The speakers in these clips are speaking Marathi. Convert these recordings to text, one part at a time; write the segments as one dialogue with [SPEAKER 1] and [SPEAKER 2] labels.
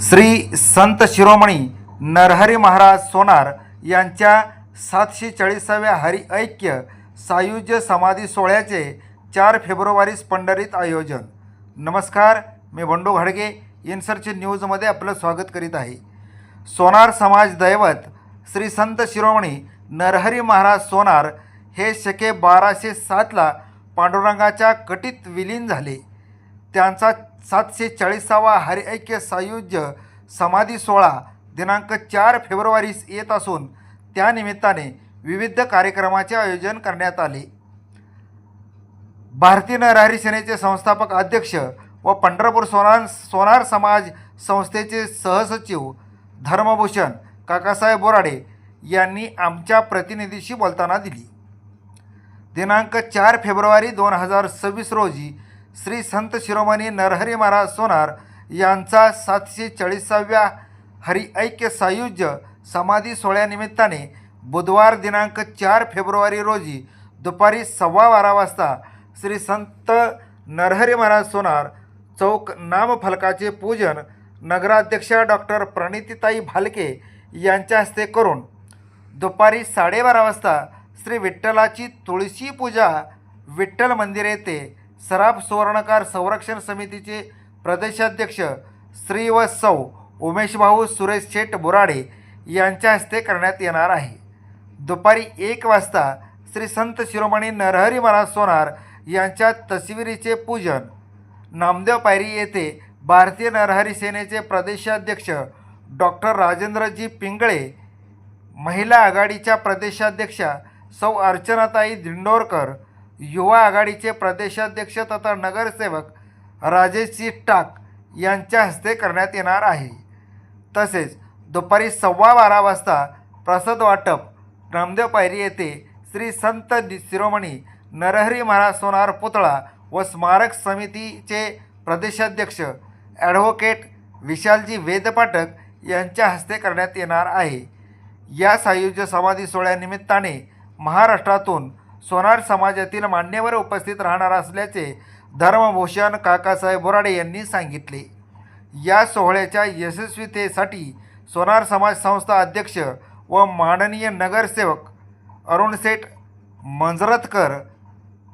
[SPEAKER 1] श्री संत शिरोमणी नरहरी महाराज सोनार यांच्या सातशे चाळीसाव्या हरिऐक्य सायुज्य समाधी सोहळ्याचे चार फेब्रुवारीस पंढरीत आयोजन. नमस्कार मी बंडू घाडगे इन्सर्च न्यूजमध्ये आपलं स्वागत करीत आहे. सोनार समाज दैवत श्री संत शिरोमणी नरहरी महाराज सोनार हे शके बाराशे सातला पांडुरंगाच्या कटीत विलीन झाले. त्यांचा सातशे चाळीसावा हरिऐक्य सायुज्य समाधी सोहळा दिनांक चार फेब्रुवारीस येत असून त्यानिमित्ताने विविध कार्यक्रमाचे आयोजन करण्यात आले. भारतीय नरहरी सेनेचे संस्थापक अध्यक्ष व पंढरपूर सोनार सोनार समाज संस्थेचे सहसचिव धर्मभूषण काकासाहेब बोराडे यांनी आमच्या प्रतिनिधीशी बोलताना दिली. दिनांक चार फेब्रुवारी दोन हजार सव्वीस रोजी श्री संत शिरोमणी नरहरी महाराज सोनार यांचा सातशे चाळीसाव्या हरिऐक्य सायुज्य समाधी सोहळ्यानिमित्ताने बुधवार दिनांक चार फेब्रुवारी रोजी दुपारी सव्वा बारा वाजता श्री संत नरहरी महाराज सोनार चौक नामफलकाचे पूजन नगराध्यक्षा डॉक्टर प्रणितीताई भालके यांच्या हस्ते करून दुपारी साडेबारा वाजता श्री विठ्ठलाची तुळशी पूजा विठ्ठल मंदिर येथे सराफ सुवर्णकार संरक्षण समितीचे प्रदेशाध्यक्ष श्री व सौ उमेशभाऊ सुरेश शेठ बोराडे यांच्या हस्ते करण्यात येणार आहे. दुपारी एक वाजता श्री संत शिरोमणी नरहरी महाराज सोनार यांच्या तस्विरीचे पूजन. नामदेव पायरी येथे भारतीय नरहरी सेनेचे प्रदेशाध्यक्ष डॉक्टर राजेंद्रजी पिंगळे महिला आघाडीच्या प्रदेशाध्यक्षा सौ अर्चनाताई दिंडोरकर युवा आघाडीचे प्रदेशाध्यक्ष तथा नगरसेवक राजेशजी टाक यांच्या हस्ते करण्यात येणार आहे. तसेच दुपारी सव्वा बारा वाजता प्रसाद वाटप नामदेव पायरी येथे श्री संत शिरोमणी नरहरी महाराज सोनार पुतळा व स्मारक समितीचे प्रदेशाध्यक्ष ॲडव्होकेट विशालजी वेदपाठक यांच्या हस्ते करण्यात येणार आहे. या सायुज्य समाधी सोहळ्यानिमित्ताने महाराष्ट्रातून सोनार समाजातील मान्यवर उपस्थित राहणार असल्याचे धर्मभूषण काकासाहेब बोराडे यांनी सांगितले. या सोहळ्याच्या यशस्वीतेसाठी सोनार समाज संस्था अध्यक्ष व माननीय नगरसेवक अरुण शेठ मंजरतकर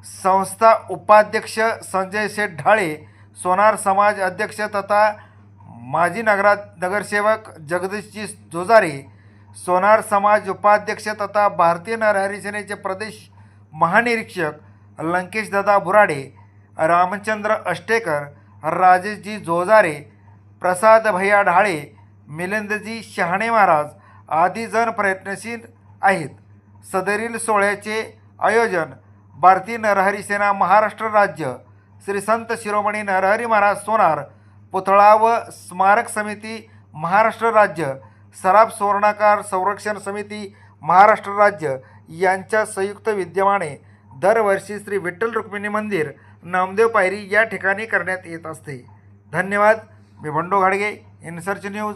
[SPEAKER 1] संस्था उपाध्यक्ष संजय शेठ ढाळे सोनार समाज अध्यक्ष तथा माजी नगरा नगरसेवक जगदीशजी जोजारे सोनार समाज उपाध्यक्ष तथा भारतीय नरहरी सेनेचे प्रदेश महानिरीक्षक लंकेशदादा बुराडे रामचंद्र अष्टेकर राजेशजी जोजारे प्रसाद भैया ढाळे मिलिंदजी शहाणे महाराज आदी जण प्रयत्नशील आहेत. सदरील सोहळ्याचे आयोजन भारतीय नरहरी सेना महाराष्ट्र राज्य श्री संत शिरोमणी नरहरी महाराज सोनार पुतळा व स्मारक समिती महाराष्ट्र राज्य सराफ सुवर्णाकार संरक्षण समिती महाराष्ट्र राज्य यांच्या संयुक्त विद्यमाने दरवर्षी श्री विठ्ठल रुक्मिणी मंदिर नामदेव पायरी या ठिकाणी करण्यात येत असते. धन्यवाद. मी भंडो घाडगे इनसर्च न्यूज